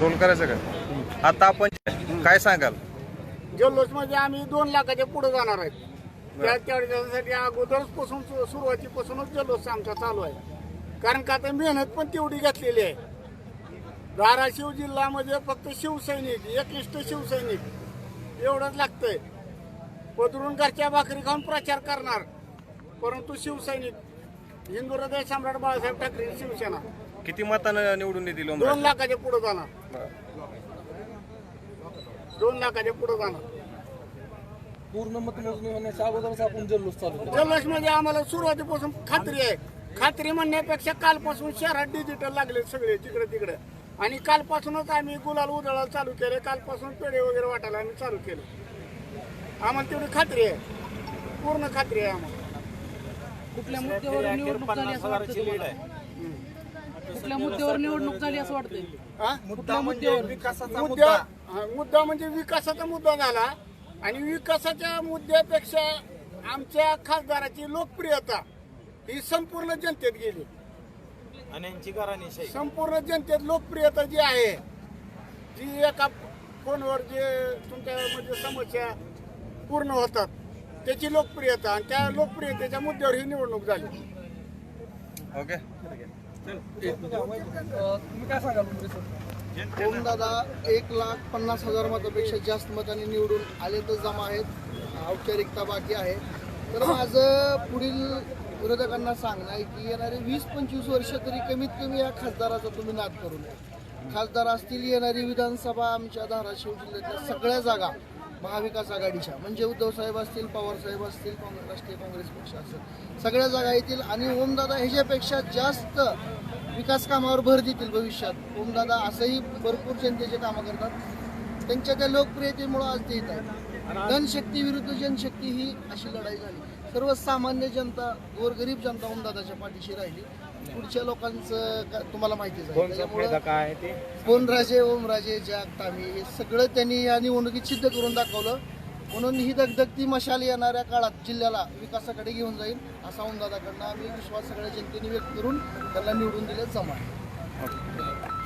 Role करायचं का? आता आपण काय सांगाल? जल्लोषमध्ये आम्ही दोन लाखाच्या पुढे जाणार आहेत. त्या त्यासाठी अगोदरच पासून सुरुवातीपासूनच जल्लोष आमचा चालू आहे. कारण का आता मेहनत पण तेवढी घातलेली आहे. धाराशिव जिल्ह्यामध्ये फक्त शिवसैनिक एकनिष्ठ शिवसैनिक एवढंच लागतंय. पदरून घरच्या भाकरी खाऊन प्रचार करणार. परंतु शिवसैनिक हिंदू हृदय सम्राट बाळासाहेब ठाकरे शिवसेना. किती मतानं निवडून येतील दोन? लाखाच्या पुढे जाणार. बरं. दोन लाखाच्या पुढे जाणार. पूर्ण मतमोजणी होण्याच्या अगोदरच आपण जल्लोष चालू केला. जल्लोष म्हणजे आम्हाला सुरुवातीपासून खात्री आहे. खात्री म्हणण्यापेक्षा कालपासून शहरात डिजिटल लागले सगळे जिकडे तिकडे. आणि कालपासूनच आम्ही गुलाल उधळायला चालू केले. कालपासून पेढे वगैरे वाटायला आम्ही चालू केले. आम्हाला तेवढी खात्री आहे. पूर्ण खात्री आहे आम्हाला. कुठल्या मुद्द्यावर निवडणूक झाली असं वाटतं तुम्हाला? कुठल्या मुद्द्यावर निवडणूक झाली असं वाटतंय? हा? कुठल्या मुद्द्यावर? मुद्दा. हा, मुद्दा म्हणजे विकासाचा मुद्दा झाला. आणि विकासाच्या मुद्द्यापेक्षा आमच्या खासदाराची लोकप्रियता ही संपूर्ण जनतेत गेली. संपूर्ण जनतेत लोकप्रियता जी आहे जी एका फोनवर जे तुमच्या म्हणजे समस्या पूर्ण होतात त्याची लोकप्रियता आणि त्या लोकप्रियतेच्या मुद्द्यावर ही निवडणूक झाली. ओके. तुम्ही काय सांगाल उमरे सर? ओमदादा एक लाख पन्नास हजार मतापेक्षा जास्त मतांनी निवडून आले तर जमा आहेत. औपचारिकता बाकी आहे. तर माझं पुढील विरोधकांना सांगणं आहे की येणारे वीस पंचवीस वर्ष तरी कमीत कमी या खासदाराचा तुम्ही नाद करू नये खासदार असतील येणारी विधानसभा आमच्या धाराशिव जिल्ह्यातल्या सगळ्या जागा महाविकास आघाडीच्या म्हणजे उद्धव साहेब असतील पवार साहेब असतील काँग्रेस राष्ट्रीय काँग्रेस पक्ष असेल सगळ्या जागा येतील आणि ओमदादा ह्याच्यापेक्षा जास्त विकास कामावर भर देतील भविष्यात. ओमदादा असंही भरपूर जनतेचे कामं करतात. त्यांच्या त्या लोकप्रियतेमुळं आज ते येत आहेत. धनशक्ती विरुद्ध जनशक्ती ही अशी लढाई झाली. सर्वसामान्य जनता गोरगरीब जनता ओमदादाच्या पाठीशी राहिली. पुढच्या लोकांचं का- तुम्हाला माहितीच आहे. त्याच्यामुळं काय ते कोण राजे ओमराजे जग तामी हे सगळं त्यांनी या निवडणुकीत सिद्ध करून दाखवलं. म्हणून ही दगदगती मशाल येणाऱ्या काळात जिल्ह्याला विकासाकडे घेऊन जाईल असा ओमदादाकडनं आम्ही विश्वास सगळ्या जनतेने व्यक्त करून त्यांना निवडून दिले जमा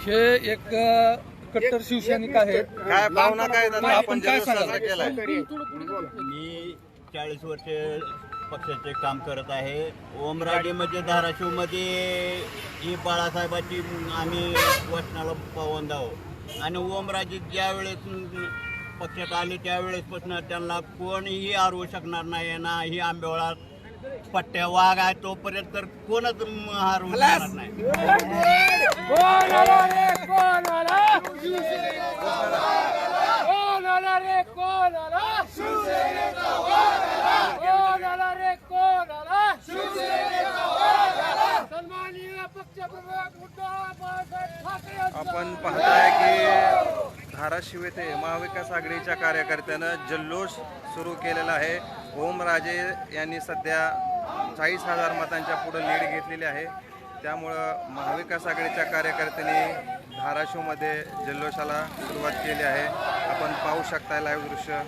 हे एक अ, कट्टर शिवसैनिक आहेत. काय भावना काय दादा? आपण आपण काय जल्लोष सांगाल? साजरा केलाय. मी चाळीस वर्ष पक्षाचे काम करत आहे. ओमराजे म्हणजे धाराशिवमध्ये ही बाळासाहेबाची आम्ही वचनाला पवंद आहोत आणि ओमराजे ज्या वेळेस पक्षात आले त्यावेळेसपासून त्यांना कोणीही हरवू शकणार नाही ना ही आंबेवळा पट्ट्या वाघ आहे तोपर्यंत तर कोणच हरवू शकणार नाही. आपण पाहताय की धाराशिव येथे महाविकास आघाडीच्या कार्यकर्त्यानं जल्लोष सुरू केलेला आहे. ओमराजे यांनी सध्या चाळीस हजार मतांच्या पुढे लीड घेतलेली आहे. त्यामुळं महाविकास आघाडीच्या कार्यकर्त्यांनी धाराशिवमध्ये जल्लोषाला सुरुवात केली आहे. आपण पाहू शकता लाईव्ह दृश्य.